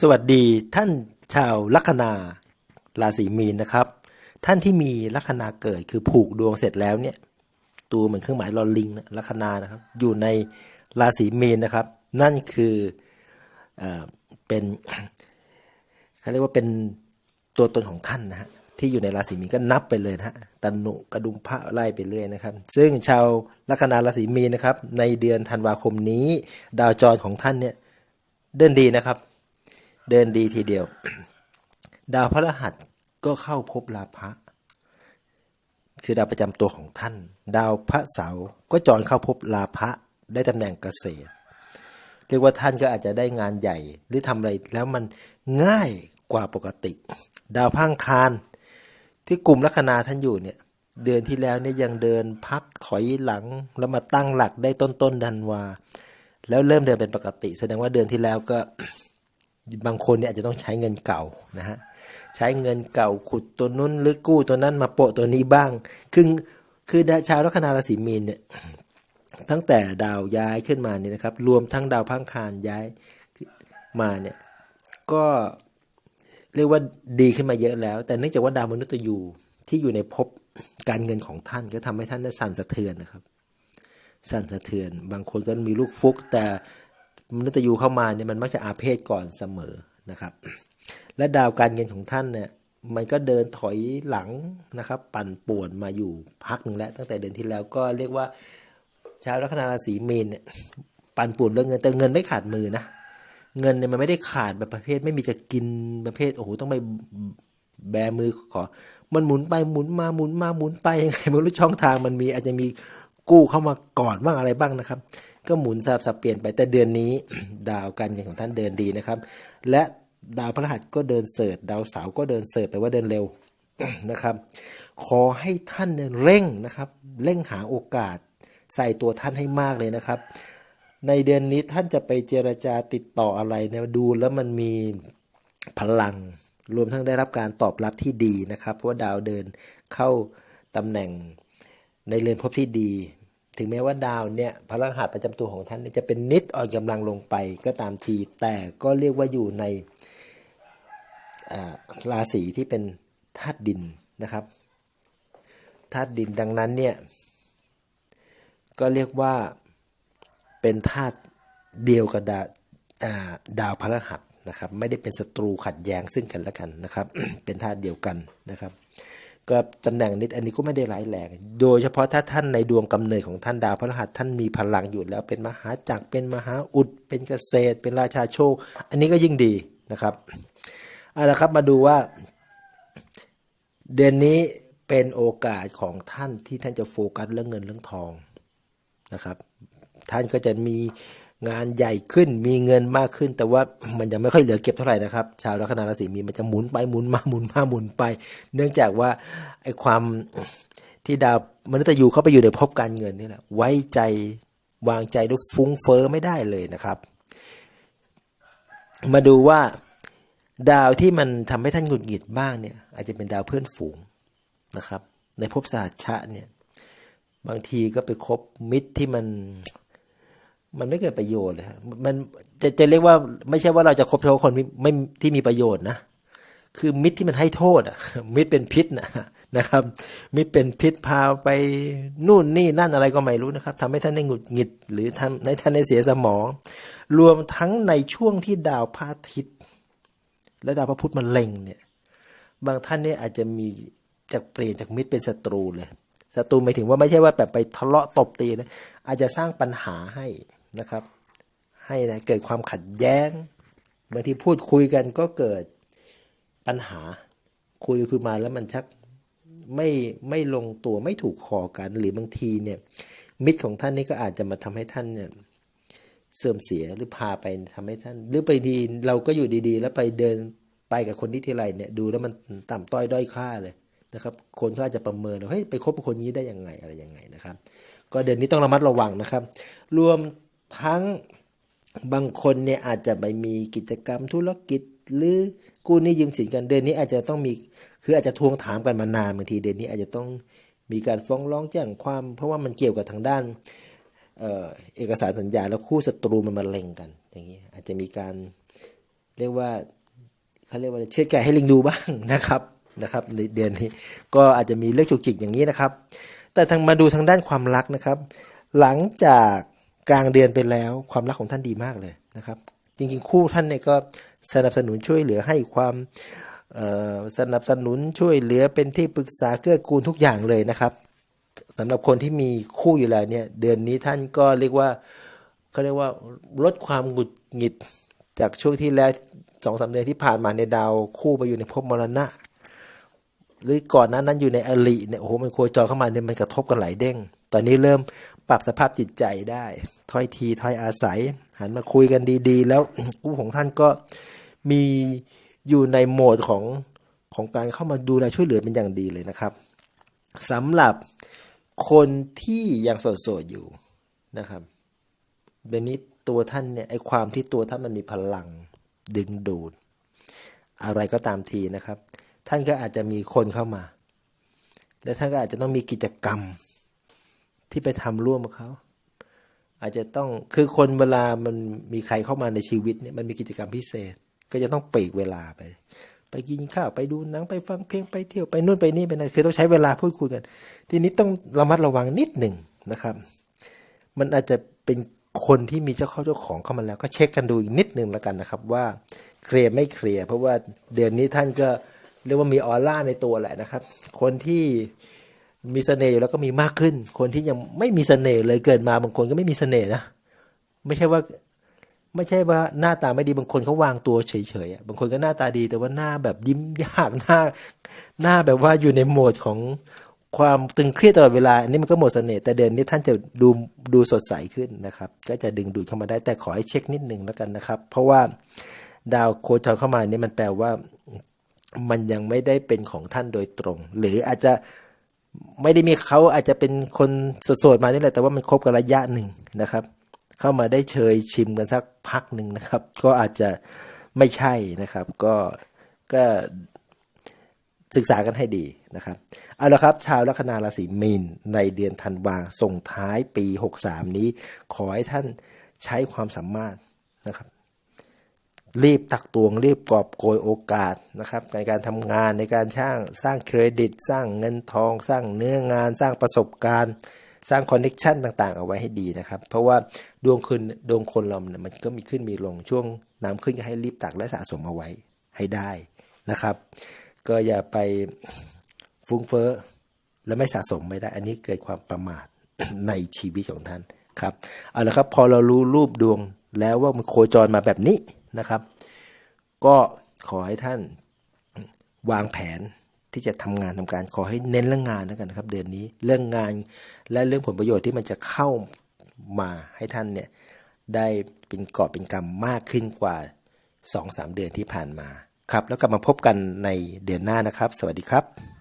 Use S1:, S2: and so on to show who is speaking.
S1: สวัสดีท่านชาวลัคนาราศีมีนนะครับ ท่านที่มีลัคนาเกิดคือผูกดวงเสร็จแล้วเนี่ย ตัวเหมือนเครื่องหมายลอลิงนะลัคนานะครับ อยู่ในราศีมีนนะครับ นั่นคือเอ่อเป็นเขาเรียกว่าเป็นตัวตนของท่านนะฮะที่อยู่ในราศีมีนก็นับไปเลยนะฮะตันุกระดุมพระไล่ไปเรื่อยนะครับ ซึ่งชาวลัคนาราศีมีนนะครับ ในเดือนธันวาคมนี้ ดาวจรของท่านเนี่ยเดินดีนะครับ เดินดีทีเดียว ดาวพระรหัสก็เข้าพบลาภะคือดาวประจำตัวของท่าน ดาวพระเสาก็จรเข้าพบลาภะได้ตำแหน่งเกษตร เรียกว่าท่านก็อาจจะได้งานใหญ่ หรือทำอะไรแล้วมันง่ายกว่าปกติ ดาวพังคารที่กลุ่มลัคนาท่านอยู่เนี่ย เดือนที่แล้วเนี่ยยังเดินพักถอยหลังแล้วมาตั้งหลักได้ต้นต้นดันวา แล้วเริ่มเดินเป็นปกติ แสดงว่าเดือนที่แล้วก็ บางคนเนี่ยอาจจะต้องใช้เงินเก่านะฮะใช้เงินเก่าขุดตัวนู้นหรือกู้ตัวนั้นมาโปะตัวนี้บ้าง คือคือชาวลัคนาราศีมีนเนี่ยตั้งแต่ดาวย้ายขึ้นมาเนี่ยนะครับ รวมทั้งดาวพังคารย้ายมาเนี่ยก็เรียกว่าดีขึ้นมาเยอะแล้ว แต่เนื่องจากว่าดาวมนุษย์ยูที่อยู่ในภพการเงินของท่านก็ทำให้ท่านได้สั่นสะเทือนนะครับ สั่นสะเทือน บางคนก็มีลูกฟุกแต่ มนุษย์ยูเข้ามาเนี่ยมันมักจะอาเพศก่อนเสมอนะครับ และดาวการเงินของท่านเนี่ยมันก็เดินถอยหลังนะครับ ปั่นป่วนมาอยู่พักหนึ่งแล้ว ตั้งแต่เดือนที่แล้วก็เรียกว่าชาวลัคนาราศีมีนเนี่ยปั่นป่วนเรื่องเงินแต่เงินไม่ขาดมือนะเงินเนี่ยมันไม่ได้ขาดแบบประเภท ไม่มีจะกินประเภทโอ้โหต้องไปแบมือขอ มันหมุนไปหมุนมาหมุนมาหมุนไปยังไงไม่รู้ช่องทางมันมีอาจจะมีกู้เข้ามาก่อนบ้างอะไรบ้างนะครับ ก็หมุนสลับสับเปลี่ยนไปแต่เดือนนี้ ดาวการเงินของท่านเดินดีนะครับ และดาวพฤหัสก็เดินเสริฐดาวเสาร์ก็เดินเสริฐแปลว่าเดินเร็วนะครับ ขอให้ท่านเร่งนะครับ เร่งหาโอกาสใส่ตัวท่านให้มากเลยนะครับ ในเดือนนี้ท่านจะไปเจรจาติดต่ออะไรเนี่ยดูแล้วมันมีพลัง รวมทั้งได้รับการตอบรับที่ดีนะครับ เพราะว่าดาวเดินเข้าตำแหน่งในเรือนภพที่ดี ถึงแม้ว่าดาวเนี่ยพลังหัสประจำตัวของท่านจะเป็นนิดอ่อนกำลังลงไปก็ตามที แต่ก็เรียกว่าอยู่ในราศีที่เป็นธาตุดินนะครับธาตุดินดังนั้นเนี่ยก็เรียกว่าเป็นธาตุเดียวกับดาวอ่าดาวพฤหัสนะครับ ไม่ได้เป็นศัตรูขัดแย้งซึ่งกันและกันนะครับ เป็นธาตุเดียวกันนะครับ ก็ตำแหน่งนี้อันนี้ก็ไม่ได้ร้ายแรง โดยเฉพาะถ้าท่านในดวงกำเนิดของท่านดาวพฤหัสท่านมีพลังอยู่แล้ว เป็นมหาจักรเป็นมหาอุด เป็นเกษตร เป็นราชาโชค อันนี้ก็ยิ่งดีนะครับเอาละครับมาดูว่า เดือนนี้เป็นโอกาสของท่านที่ท่านจะโฟกัสเรื่องเงินเรื่องทองนะครับ ท่านก็จะมี งานใหญ่ขึ้นมีเงินมากขึ้น แต่ว่ามันยังไม่ค่อยเหลือเก็บเท่าไหร่นะครับ ชาวลัคนาราศีมีนมันจะหมุนไปหมุนมาหมุนมาหมุนไป เนื่องจากว่าไอ้ความที่ดาวมนุษย์ยูเข้าไปอยู่ในภพการเงินนี่แหละไว้ใจวางใจด้วยฟุ้งเฟอ้อไม่ได้เลยนะครับ มาดูว่าดาวที่มันทำให้ท่านหงุดหงิดบ้างเนี่ย อาจจะเป็นดาวเพื่อนฝูงนะครับ ในภพศาสตร์ชะเนี่ย บางทีก็ไปคบมิตรที่มัน มันไม่เกิดประโยชน์เลยมันจะจะเรียกว่าไม่ใช่ว่าเราจะคบเฉพาะคนไม่ที่มีประโยชน์นะคือมิตรที่มันให้โทษอะ มิตรเป็นพิษนะนะครับ มิตรเป็นพิษพาไปนู่นนี่นั่นอะไรก็ไม่รู้นะครับทำให้ท่านได้หงุดหงิด หรือทำให้ท่านได้เสียสมอง รวมทั้งในช่วงที่ดาวพระอาทิตย์ และดาวพระพุธมันเล็งเนี่ย บางท่านเนี่ยอาจจะมีจากเปลี่ยนจากมิตรเป็นศัตรูเลยศัตรูหมายถึงว่าไม่ใช่ว่าแบบไปทะเลาะตบตีนะอาจจะสร้างปัญหาให้ นะครับ ให้นะเกิดความขัดแย้งบางทีพูดคุยกันก็เกิดปัญหาคุยคุยมาแล้วมันชักไม่ไม่ลงตัวไม่ถูกคอกัน หรือบางทีเนี่ย มิตรของท่านนี่ก็อาจจะมาทำให้ท่านเนี่ยเสื่อมเสียหรือพาไปทำให้ท่าน หรือไปดีเราก็อยู่ดีๆ แล้วไปเดินไปกับคนที่ทีไรเนี่ย ดูแล้วมันต่ำต้อยด้อยค่าเลยนะครับ คนเขาอาจจะประเมินว่าเฮ้ยไปคบกับคนนี้ได้ยังไงอะไรยังไงนะครับ ก็เดือนนี้ต้องระมัดระวังนะครับ รวม ทั้งบางคนเนี่ยอาจจะไปมีกิจกรรมธุรกิจ หรือกู้หนี้ยืมสินกันเดือนนี้อาจจะต้องมีคืออาจจะทวงถามกันมานานบางทีเดือนนี้อาจจะต้องมีการฟ้องร้องแจ้งความ เพราะว่ามันเกี่ยวกับทางด้านเออเอกสารสัญญาแล้วคู่ศัตรูมันมาเล็งกัน อย่างนี้อาจจะมีการเรียกว่าเขาเรียกว่าเชือดไก่ให้ลิงดูบ้างนะครับนะครับในเดือนนี้ก็อาจจะมีเรื่องจุกจิกอย่างนี้นะครับ แต่ทางมาดูทางด้านความรักนะครับ หลังจาก กลางเดือนไปแล้วความรักของท่านดีมากเลยนะครับ จริงๆคู่ท่านเนี่ยก็สนับสนุนช่วยเหลือให้ความสนับสนุนช่วยเหลือเป็นที่ปรึกษาเกื้อกูลทุกอย่างเลยนะครับสำหรับคนที่มีคู่อยู่แล้วเนี่ยเดือนนี้ท่านก็เรียกว่าเขาเรียกว่าลดความหงุดหงิด จากช่วงที่แล้วสองสามเดือนที่ผ่านมาในดาวคู่ไปอยู่ในภพมรณะ หรือก่อนนั้นนั้นอยู่ในอลิเนี่ยโอ้โหมันโคจรเข้ามาเนี่ยมันกระทบกันหลายเด้ง ตอนนี้เริ่ม ปรับสภาพจิตใจได้ ถ้อยทีถ้อยอาศัย หันมาคุยกันดีๆ แล้วคู่ของท่านก็มีอยู่ในโหมดของของการเข้ามาดูแลช่วยเหลือเป็นอย่างดีเลยนะครับสำหรับคนที่ยังโสดๆอยู่นะครับเบนนี้ตัวท่านเนี่ยไอความที่ตัวท่านมันมีพลังดึงดูด อะไรก็ตามทีนะครับ ท่านก็อาจจะมีคนเข้ามา และท่านก็อาจจะต้องมีกิจกรรม ที่ไปทำร่วมกับเขาอาจจะต้องคือคนเวลามันมีใครเข้ามาในชีวิตเนี่ยมันมีกิจกรรมพิเศษ ก็จะต้องปลีกเวลาไป ไปกินข้าวไปดูหนังไปฟังเพลงไปเที่ยวไปนู่นไปนี่ไปนั่นคือต้องใช้เวลาพูดคุยกัน ทีนี้ต้องระมัดระวังนิดหนึ่งนะครับ มันอาจจะเป็นคนที่มีเจ้าเข้าเจ้าของเข้ามาแล้ว ก็เช็คกันดูอีกนิดหนึ่งแล้วกันนะครับ ว่าเคลียร์ไม่เคลียร์เพราะว่าเดือนนี้ท่านก็เรียกว่ามีออร่าในตัวแหละนะครับ คนที่ มีเสน่ห์อยู่แล้วก็มีมากขึ้น คนที่ยังไม่มีเสน่ห์เลยเกิดมาบางคนก็ไม่มีเสน่ห์นะไม่ใช่ว่า ไม่ใช่ว่าหน้าตาไม่ดีบางคนเขาวางตัวเฉยๆอะบางคนก็หน้าตาดี แต่ว่าหน้าแบบยิ้มยากหน้า หน้าแบบว่าอยู่ในโหมดของความตึงเครียดตลอดเวลาอันนี้มันก็หมดเสน่ห์แต่เดือนนี้ท่านจะดูดูสดใสขึ้นนะครับ ก็จะดึงดูดเข้ามาได้แต่ขอให้เช็คนิดหนึ่งแล้วกันนะครับ เพราะว่าดาวโคจรเข้ามานี่มันแปลว่า มันยังไม่ได้เป็นของท่านโดยตรง หรืออาจจะ ไม่ได้มีเขาอาจจะเป็นคนโสดๆมานี่แหละแต่ว่ามันคบกันระยะหนึ่งนะครับ เข้ามาได้เชยชิมกันสักพักหนึ่งนะครับ ก็อาจจะไม่ใช่นะครับ ก็ก็ศึกษากันให้ดีนะครับเอาละครับ ชาวลัคนาราศีมีนในเดือนธันวาส่งท้ายปี 63 นี้ ขอให้ท่านใช้ความสามารถนะครับ รีบตักตวง รีบกอบโกยโอกาสนะครับในการทำงานในการสร้างสร้างเครดิต สร้างเงินทอง สร้างเนื้องาน สร้างประสบการณ์ สร้างคอนเน็ชันต่างๆ เอาไว้ให้ดีนะครับ เพราะว่าดวงคืนดวงคนเราเนี่ยมันก็มีขึ้นมีลงช่วงน้ำขึ้นก็ให้รีบตักและสะสมเอาไว้ให้ได้นะครับ ก็อย่าไปฟุ้งเฟ้อและไม่สะสมไม่ได้ อันนี้เกิดความประมาทในชีวิตของท่านครับเอาละครับพอเรารู้รูปดวงแล้วว่ามันโคจรมาแบบนี้ นะครับ ก็ขอให้ท่านวางแผนที่จะทำงานทำการขอให้เน้นเรื่องงานแล้วกันนะครับ เดือนนี้เรื่องงานและเรื่องผลประโยชน์ที่มันจะเข้ามาให้ท่านเนี่ยได้เป็นกอบเป็นกรรมมากขึ้นกว่า 2-3 เดือนที่ผ่านมาครับ แล้วกลับมาพบกันในเดือนหน้านะครับ สวัสดีครับ